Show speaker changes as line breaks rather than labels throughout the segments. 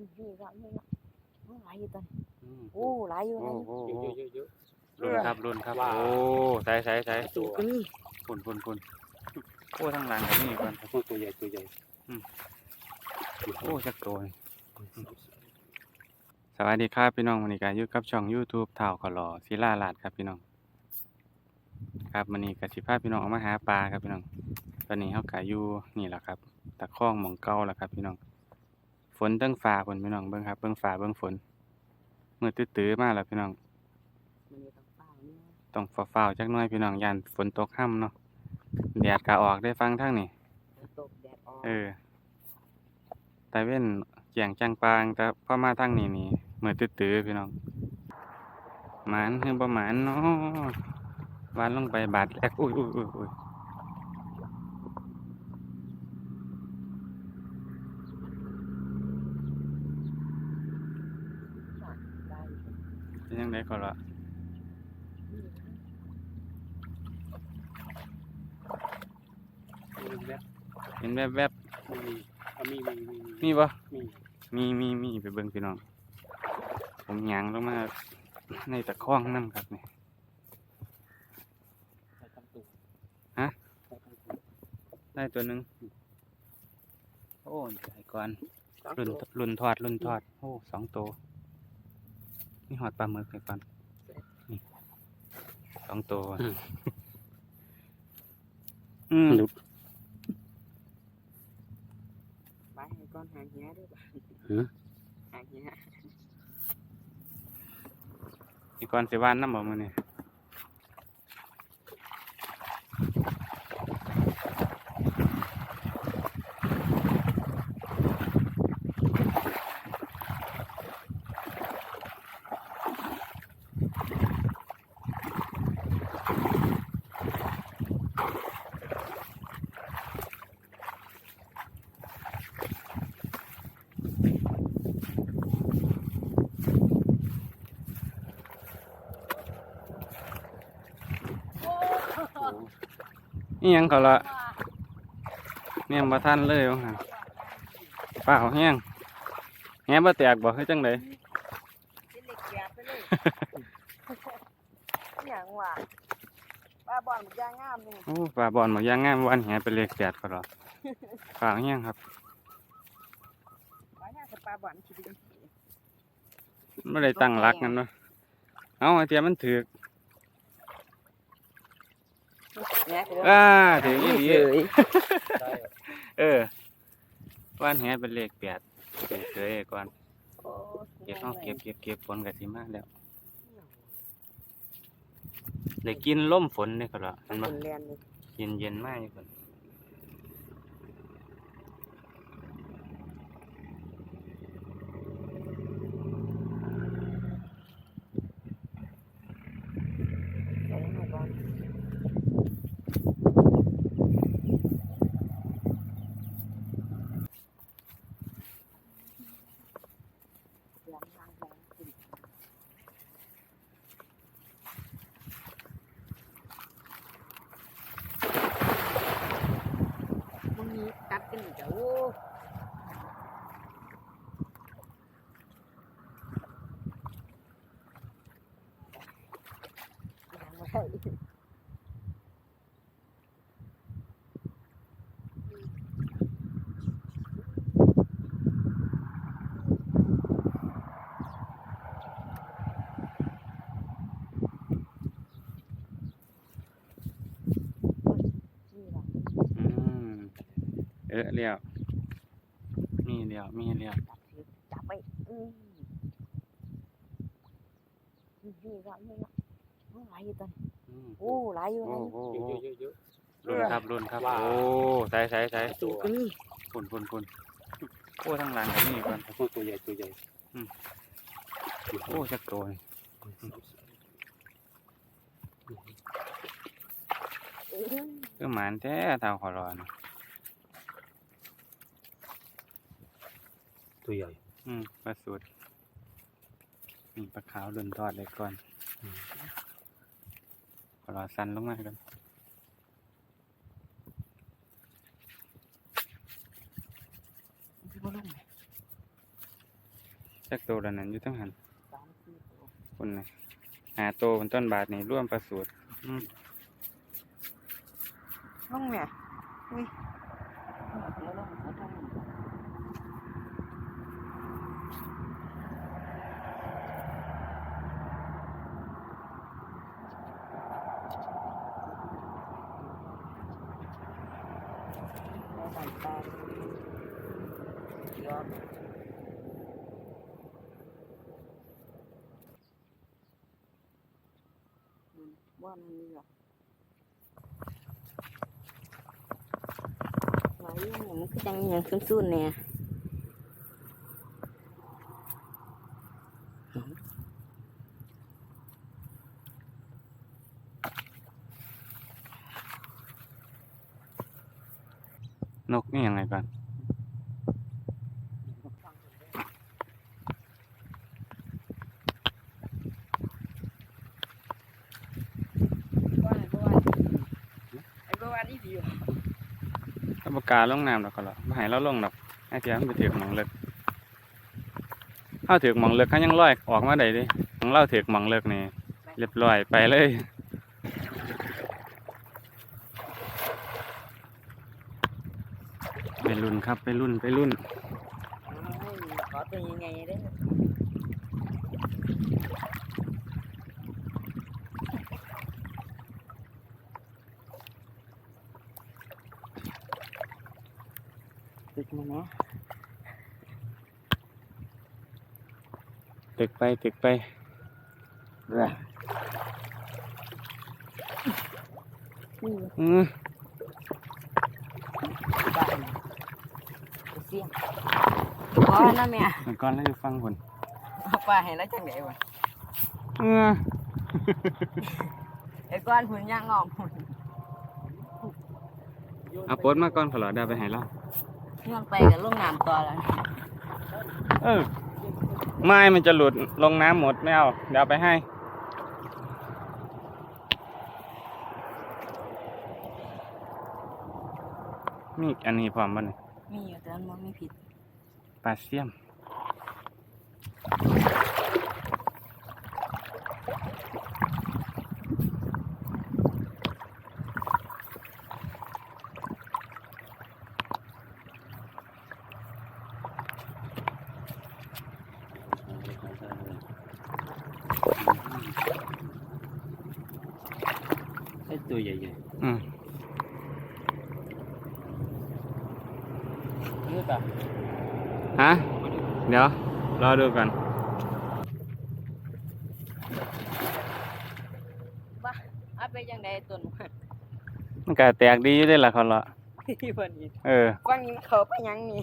นี่ก็นี่ละโอ้หลายอยู่ตอน
อืม
โอ้หลายอยู่ห
โอ้
ลายอยู่
โห
เยอะเยอะเยอะ
รุ่นครับรุ่นครับ
ว้าว
โอ้ใส่ใส่ใส่
ตัวก็นี่
ปุ่นปุ่นปุ่นโอ้ทั้งหลังกับนี่ก่อน
โอ้ตัวใหญ่ตัวใหญ่
โอ้จักโตนสวัสดีครับพี่น้องวันนี้ก็อยู่กับช่อง YouTube เท่าขอรอศิลาลาดครับพี่น้อง ครับวันนี้ก็สิพาพี่น้องออกมาหาปลาครับพี่น้อง ตอนนี้เฮาก็อยู่นี่แหละครับตะคองหม่องเก่าแล้วครับพี่น้อง ฝนเตั้งฟ้าฝนพี่น้องเบิ่งครับเบิ่งฟ้าเบิ่งฝนมือตื้อๆมาแล้วพี่น้อง
มันนี่ต้องเปล่าเนี่ย
ต้องฟ้าวๆจักหน่อยพี่น้องยานฝนตกค่ำเนาะแดดก็ออกได้ฟังทางนี่
ตกแดดออก
เออแต่เว้นแจียงจังปางแต่พอมาทางนี้นี่มือตื้อๆพี่น้องหมานคือบ่หมานเนาะวานลงไปบาดแรกอุ้ยอุ้ยอุ้ยอุ้ย
ได้
เป็น ยังไงก็ละ
มีแวบ
เห็นแวบ
มีเอามีมีมี
ๆมีบ่
มี
มีมีมีไปเบิ่งพี่น้อง ผมหยางลงมาในตะคองนั่นครับนี่
ใส่ตั้งตัว
ฮะ
ใส่ตั้งตัว
ได้ตัวหนึ่งโอ้ใหญ่ก่อน
สอง
รุ่น
ตัว
รุ่นทอดรุ่นทอด โอ้สองตัว นี่หอดปลาหมึกไปก่อนนี่สองตัวอืม
ไปให้ก้อนหางเหี้ยด้วยป่ะหางเหี้ย
อีกก่อนสิวานน้ำบ่มือนี่ นี่ยังเขาละเนี่ยมาทันเลยว่าหั่นป้าเขาแห้งแห้งบ่แตกบ่คือจังได
เป็นเหล็กแกะไปเลยอย่างว่าป้าบอลมันยางงามเลย
โอ้ปลาบอลหมากยางงามวันแหเป็นเลขแปดก็หรอป้าเขาแห้งครับ
ป้าเนี่ยกับป้าบอลคิดดู
ไม่ได้ตั้งรักกันเนาะเอาไอเทียมันถือ ก
เนี่ยคือ
อ่าถืออีหลี
ได้
เออวันแหเป็นเลขแปดเฉยๆก่อน
โอ้
เก็บเอาเก็บเก็บเก็บฝนกับสิมาแล้วได้กินล่มฝนนี่ก็ละ
มั
เห็
น
นบ่
เรียนเลย
เย็นเย็นๆมากอยู่คน
加油 เออ
เลี้ยวมีเลี้ยวมีเลี้ยว
จับจับไปอืมนี่ก็นี่ละโอ้หลายอยู่ตอน
อืม
โอ้หลายอยู่
โอ้
ลายอยู่
โห
เยอะเยอะเยอะ
รุ่นครับรุ่นครับโอ้ใส่ใส่ใส่
ตัว
ก็นี่
ปุ่นปุ่นปุ่นโอ้ทั้งหลังนี่ก่อน
โอ้ตัวใหญ่ตัวใหญ่
โอ้จักตน
เออ
คือหมานแท้เท่าขอรอน
ตัวใหญ่
อืมปลาสูตรนี่ปลาขาวรุ่นทอดเลยก่อนขอรอสั้นลงมากัน
สิบ่ลงไหม
จักตัวแล้วนั้นอยู่ทั้งหัน
สามสี่ตัว
คนนะหาโตบนต้นบาทนี่ร่วมประสูตรอืม
ลงแม่อุ้ยแล้วลงเขาทำแล้วใส่ตาย้อนอืม ว่ามันมีหรอหลายอย่างมันคือจังอย่างซุ่นๆเนี่ย
นกนี่ยังไงก่อน
ว่าไอ้บ้านไอ้บ้านนี่ดีว่ะ
ถ้าปากกา ลงน้ำดอกก็หรอไม่ให้เราลงดอกไอ้เทียมนไปถือกหมองเลิกเข้าถือกหมองเลิกเขายังลอยออกมาได้ดิของเราถือกหมองเลิกนี่เรียบร้อยไปเลยไปรุ่นครับไปรุ่นไปรุ่น
ขอตัวยังไงได้อตึกมานะ
ตึกไปตึกไป
เรือนี่
อือ
บ้านเสียงอ๋อนั่นแม่
เดี๋ยวก่อนแล้วจะฟังคน
เอาปลาให้แล้วจังไดวะ
เออ
ไอ้ก้อนหุ่นย่างงอมหุ่น
เอาโปดมาก่อนขอรอเดี๋ยวไปให้เรา
ย่างไปกับลูกน้ำต่อแล้ว
เออ ไม้มันจะหลุดลงน้ำหมดไม่เอาเดี๋ยวเอาไปให้ มีอีกอันนี้พร้อมบ้านี่
มีอยู่แต่มันไม่ผิด
ปลาเสียม
ไอ้ ตัวใหญ่
อืม
ๆนี่ตา
ฮะ เดี๋ยว รอดูก่อน
บ้าเอาไปยังไงต้นมัน
มันก็แตกดีอยู่เด้ล่ะเขาละ
ที่วันนี้
เออ
ฟังนี้เขาไปยังนี่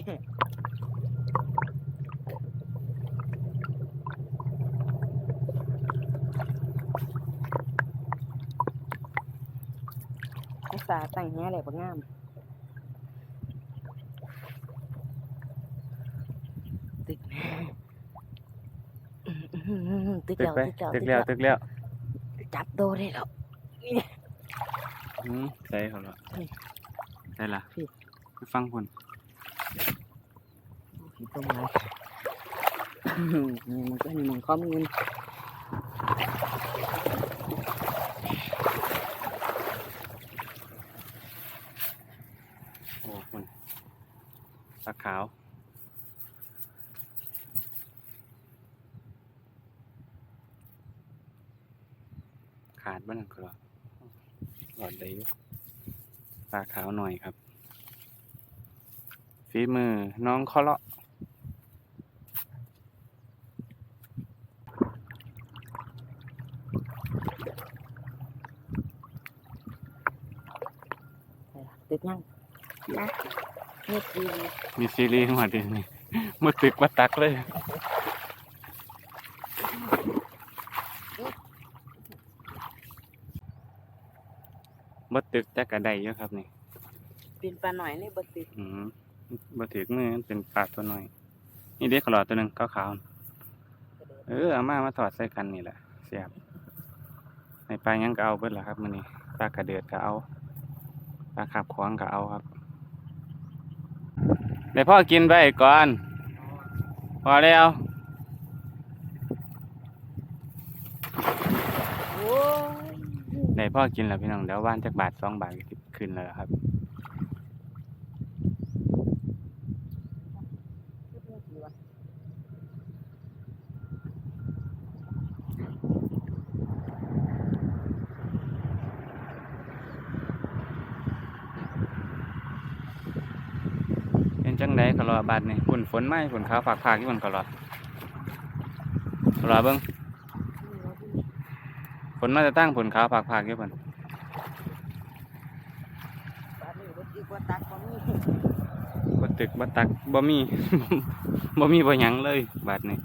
ภาษาตั้งแง่เลยบ่งามตึกตึก
ตึก
แล้ว
ไป
ตึกแล้ว
ตึกแล้วตึกแล้ว
จับโตได้แล้ว
อืมใช่เขาละ
นี่
ใช่ละ
พี่
ไปฟังคน
ตรงไหนนี่มันก็นี่มันข้อมูล
โอ้คนปลาขาว ขาดบ้างครับหลอดเลยอยู่ปลาขาวหน่อยครับ ฝีมือน้องเคาะเลาะ
ตึกยังนะนี่คือ
มีซีรีส์มาดินี่มือตึกมาตักเลย บ่ตึกแต่กระไดอยู่ครับนี่
เป็นปลาหน่อยนี่บ่ตึก
อืมบ่ถือมือมันเป็นปลาตัวน้อย นี่เด็กขลอดตัวหนึ่งขาวๆเออเอามามาถอดใส่กันนี่แหละเสียบในปลายังก็เอาเบิดล่ะครับมื้อนี้ปลากระเดือดก็เอาปลาขับขวางก็เอาครับได้พ่อกินไปก่อนพอแล้ว ได้พ่อกินแล้วพี่น้องเดี๋ยวว่านจักบาทสองบาทก็สิขึ้นแล้วครับเป็นจังไดก็รอบาดนี่ฝนฝนไหมฝนขาวฝากฝากที่มันก็รอรอเบิ่ง ฝนมาจะตั้งฝนขาวฝากฝากอยู่เพิ่น
บ้านนี้บ่ติดบ่ตักบ่มี
บ่ตึกบตักบ่มีบ่มีบ่ยังเลย บาดนี้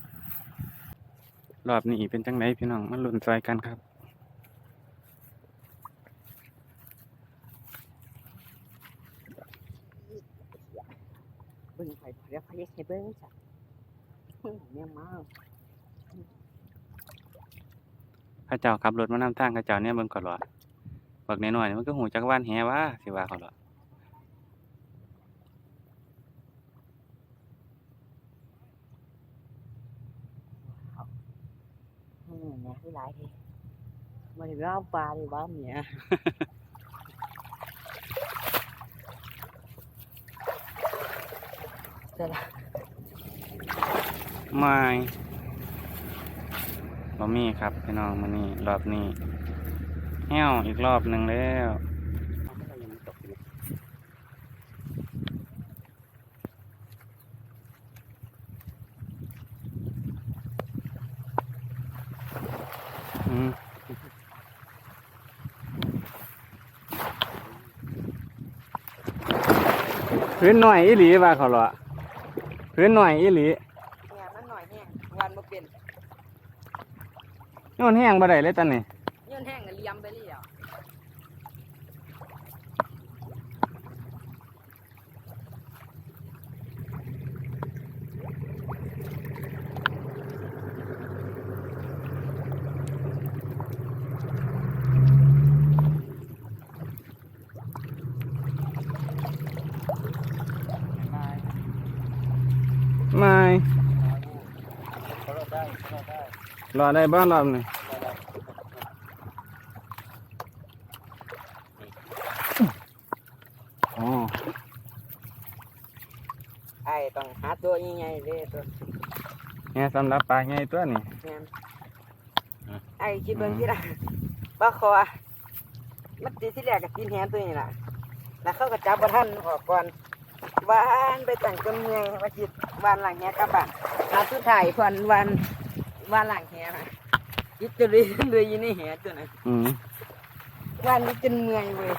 รอบนี้เป็นจังไดพี่น้องมาลุ้นซอยกันครับ
เบิ่งไปเดี๋ยวเขาเฮ็ดให้เบิ่งจ้ะแม่มา
เข้าเจ้าขับรถมานำทางเข้าเจ้าเนี่ยเบิ่งก็รอบักน้อยๆนี่มันก็หูจักว่านแหว่าสิว่าเขารอ
อืมเนี่ยคือหลายทีบ่ได้เอาปลาเลยว่าเมียแต่ละ
ไม่ บ่มีครับพี่น้องมื้อนี้รอบนี้แห้วอีกรอบหนึ่งแล้วพื้นหน่อยอีหลีว่าเขาหรอพื้นหน่อยอีหลี
เนี่ยมันหน่อยแห้งวันบ่เป็น
นี่มันแห้งบ่ได้เลยตอนนี้
ย้อนแห้งก็เลียมไปเลยอะ
ไม่
เขาเราได้เขาเราได้
รอได้บ้านรอบนี้อ๋อ
ไอ้ต้องหาตัวใหญ่ๆเลยตัว
เนี่ยสำหรับปลาใหญ่ตัวนี้
แม่นไอ้คิดเบิ่งที่ละปลาคอมันตีที่แรกก็กินแหนตัวนี้ล่ะแล้วเขาก็จับบ่ทันออกก่อนวานไปตั้งจนเมืองว่าจิตวานหลังแหกลับบ้านนาสุดท้ายเพิ่นวาน วานหลังแหนะจิตจะเลยเลยอยู่ในแหตัวนั้น
อืม
วานนี้จนเมื่อยเว้ย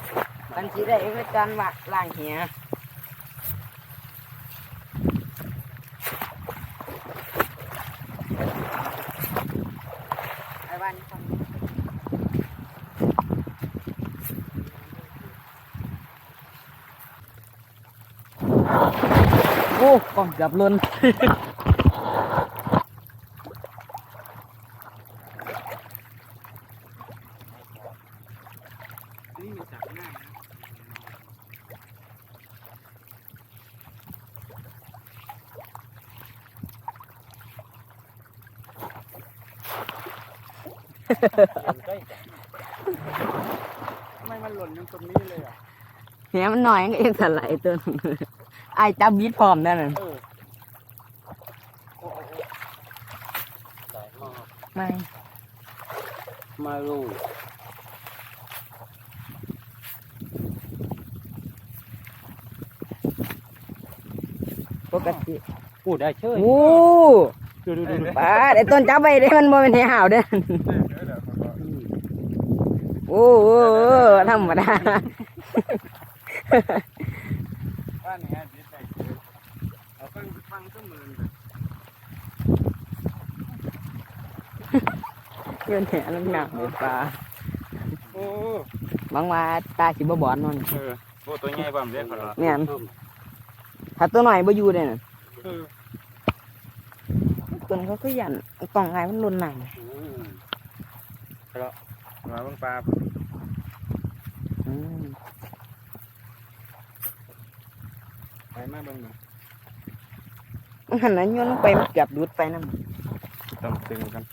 มันสิได้ไปการว่าล้างแหไอ้วานนี้ฟังโอ้กล้องเกับลน
นี่มีจับง่ายนะ
ยังใกล้จะ
ทำไมมันหล่นอยู่ตรงนี้เลยอะ
แหมันหน่อยก็เองสไลด์ตัวนึงไอ้จับบีดพร้อมนั่นน่ะ
เออโอ้โหได้มาก
ไม่
มาลู
ปกติ
พูดได้เชย
โอ้
ดูดูดูดู
ป้าไอ้ต้นจับไปได้มันบ่เป็นแหห่าวเด้อโอ้โหธรรมดา
บ้านนี้ดีใจเอาฟังฟังก็มือเลย
เงินแหน้ำหนักเลยปลา
โอ้
บางว่าตาสิบ่บอดนอน
เออโอ้ตัวใหญ่บ่มเรียกเขาเหรอ
แม่นถ้าตัวหน่อยบ่อยู่เด้อน่ะ
เออ
ตัวเขาก็ยันกล่องไงมันหล่นหนัง
อืม
มาเบิ่งปลา
อืม
ไปมาเบิ่งหน่อย
มันหันนั้นโยนลงไปมันเกือบดูดไปนำ
ต้องตึงกัน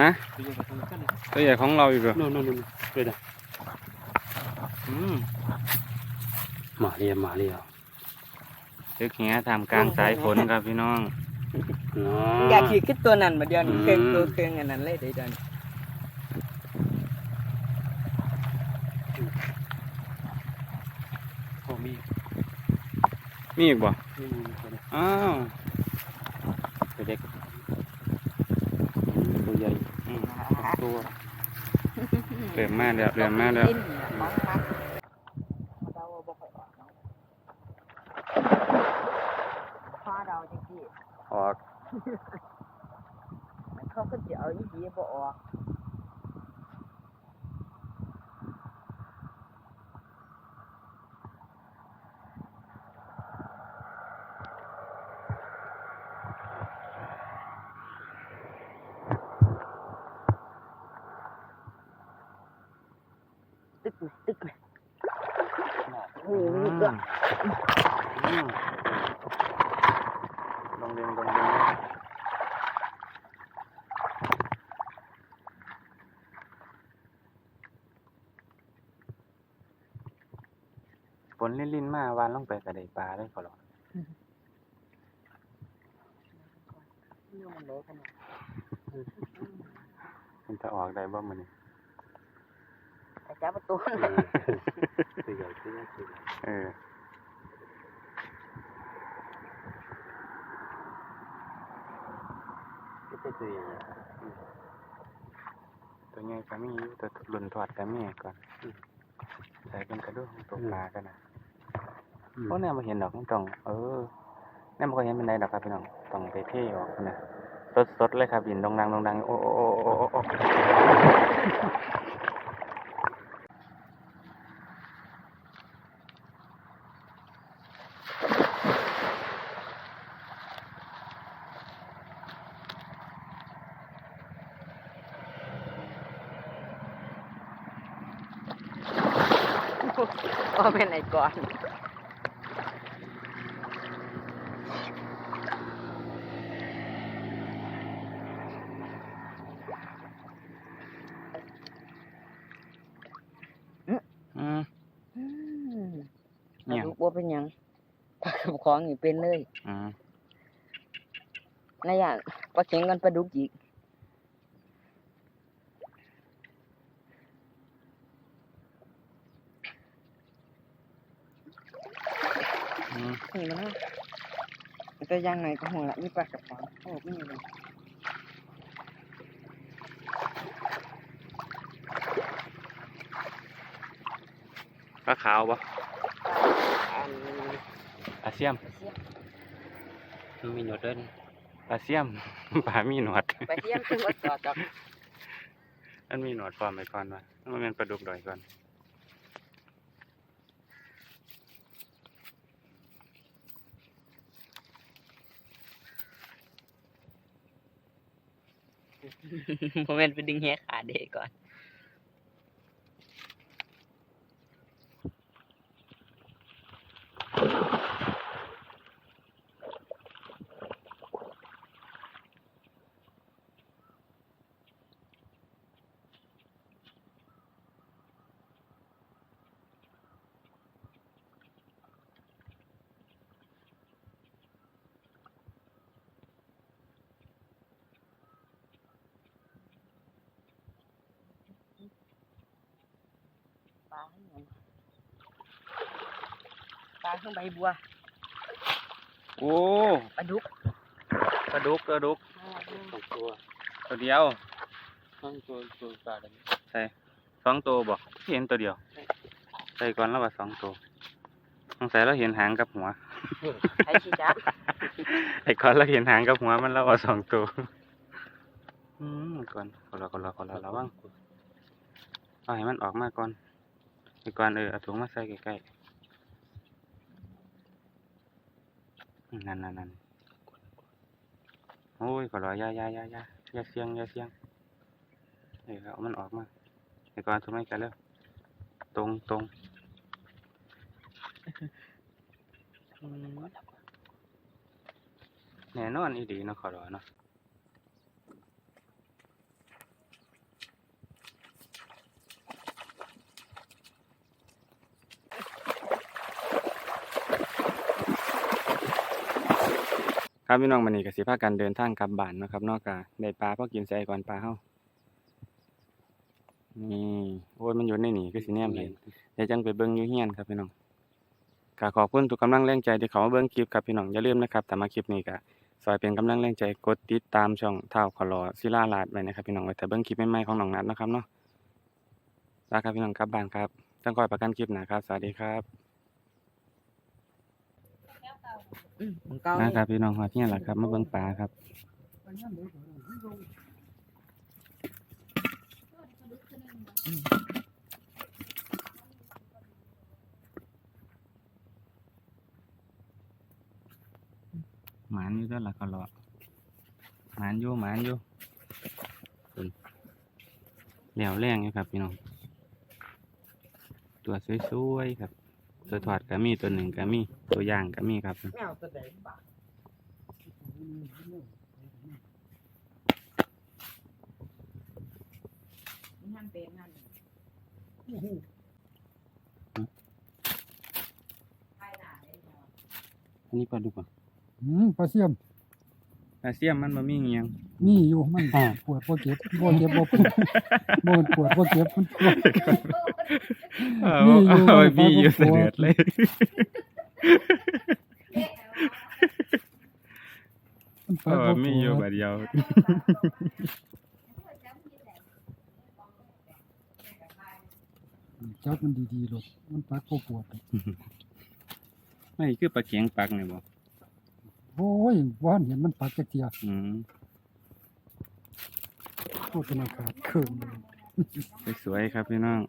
ฮะ
ตัวใหญ่กว่าตัวกัน
ตัวใหญ่ของเราอีกเหรอ
นู่นนู่นนู่นไปเลย
อืม
มาเรียมาเรีย
ตึกแหทำกลางสายฝนครับพี่น้อง
อยากขี่ขึ้นตัวนั้นมาเดียวนี้
อืม
เครื่องตัวเครื่องอันนั้นเลยเดี๋ยวเดี๋ยวนี้
โอ้มี
มีอีกบ่
นี่มีตัวนี้
อ้าว
ตัวเด็กตัวใหญ่
อืม
ตัว
เริ่มมาแล้วเริ่มมาแล้ว
ดิ้นน่ะมันมันเดาบ่ค่อยออกเนาะฟ้าเดาจริ ง
ออก
ๆมันเขาก็สิเอาอีหลีบ่ออกตึกไหมตึกไหมโอ้โหนี่ก็
อืมลงเรียงลงเรียง ฝนลิ่นๆมาวานลงไปกระไดปลาได้ขอรอ
นี่มันเละขนาด
มันจะออกได้บ่มื้อนี้
แต่จับประตู
ตัวใหญ่ตัวใหญ่ตัวใหญ่
เออ
ไม่ใช่ตัวใหญ่
ตัวใหญ่ก็มีอยู่ตัวหล่นถอดก็มีก่อนใส่เป็นกระดูกของตัวปลากันนะ เพราะเนี่ยมาเห็นดอกมันต้อง เออเนี่ยมันก็เห็นเป็นไรดอกครับพี่น้องต้องไปเท่ออกนะสดสดๆเลยครับดินดงดังดงดังโอ้โอ้โอ้โอ้โอ้โอ้
ก็เป็นไอ้ก่อน
อืม
อืม
เนี่ย
ลูกว่าเป็นหยังปลากับ ของนี่เป็นเลย
อืม
นายอย่างปลาเข็งกันปลาดุกอีก
อืม
นี่มันนะแต่อยังไงก็หัวละมีปลากระป๋องโอ้ไม่มีเลย
ปลาขาวปะ
อัน
ปลาเสียม
เสียม
มันมีหนวดด้วยนะ
ปลาเสียมปลามีหนวด
ไปเทียมขึ้นมาจอดกับ
มันมีหนวดฟอร์มไปก่อนวะมันเป็นปลาดุกดอยก่อน
ผมเป็นไปดึงแหขาเด็กก่อนาให้หน่อยปลาข้างใบบัว
โอ้
ปลาดุก
ปลาดุกปลาดุก
สองตัว
ตัวเดียว
สองตัวตัวปลาดำ
ใช่สองตัวบอกเห็นตัวเดียวใส่ก่อนแล้วว่าสองตัวสงสัยเราเห็นหางกับหัว
ใช้ชีจับ
ไอ้ก่อนเราเห็นหางกับหัวมันแล้วว่าสองตัวอืมก่อนก่อนละก่อนละก่อนละระวังเอาให้มันออกมาก่อนไอ้ ก่อนเออเอาถุงมาใส่ใกล้ๆอืมนั่นนั่นนั่นโอ้ยก่อนละอยาอยาอยาอยาอย่าเสียงอย่าเสียงเออเอามันออกมาไอ้ก่อนถุงไม่กันแล้วตรงตรงอืมแน่นอนอีดีเนาะขอรอเนาะ ครับพี่น้องวันนี้ก็สิพากันเดินทางกลับบ้านนะครับนอกจากได้ปลาพอกินใส่ก่อนปลาเฮานี่โอ้ยมันอยู่ในนี่คือสิแนมเห็นเดี๋ยวจังไปเบิ่งอยู่เฮียนครับพี่น้องก็ขอบคุณทุกกำลังแรงใจที่เขามาเบิ่งคลิปครับพี่น้องอย่าลืมนะครับแต่มาคลิปนี้ก็ซอยเป็นกำลังแรงใจกดติดตามช่องเท่าขอรอศิลาลาดไว้นะครับพี่น้องไว้แต่เบิ่งคลิปใหม่ๆของน้องนัดนะครับเนาะลาครับพี่น้องกลับบ้านครับต้องคอยประกันคลิปนะครับสวัสดีครับ
อืมของเก่า
นะครับพี่น้องฮอดเฮียนล่ะครับมาเบิ่งปลาครับหมานอยู่ด้อล่ะก็รอหมานอยู่หมานอยู่แล้วแรงอยู่ครับพี่น้อง ตัวสวยๆครับ ตัวถอดก็มีตัวหนึ่งก็มีตัวย่างก็มีครับ
แมวตัวใดบ้านั่นเป็นนั่นไปหน้าเลยเนาะ
อันนี้ปลาดุกอะ
อืมปลาเสี่ยม
ปลาเสียมมันบ่มีเงียง
มีอยู่มันปวดบ่เจ็บบ่เจ็บบ่ปวดบ่ปวดบ่เจ็บมันปวด
เอา
มีอยู่
เอา
มัน
มีอยู่
ปลาดุก
เสด็จเลย
มัน
เออมีอยู่บาดเดียว
จับมันดีๆลูกมันปักบ่ปวดหรอก
ไม่คือปลาเขียงปักนี่บ่
โอ้ยว่านเห็นมันปักจักเทีย
อืม
โคตรนาขาดเคิงเลย
สวยๆครับพี่น้อง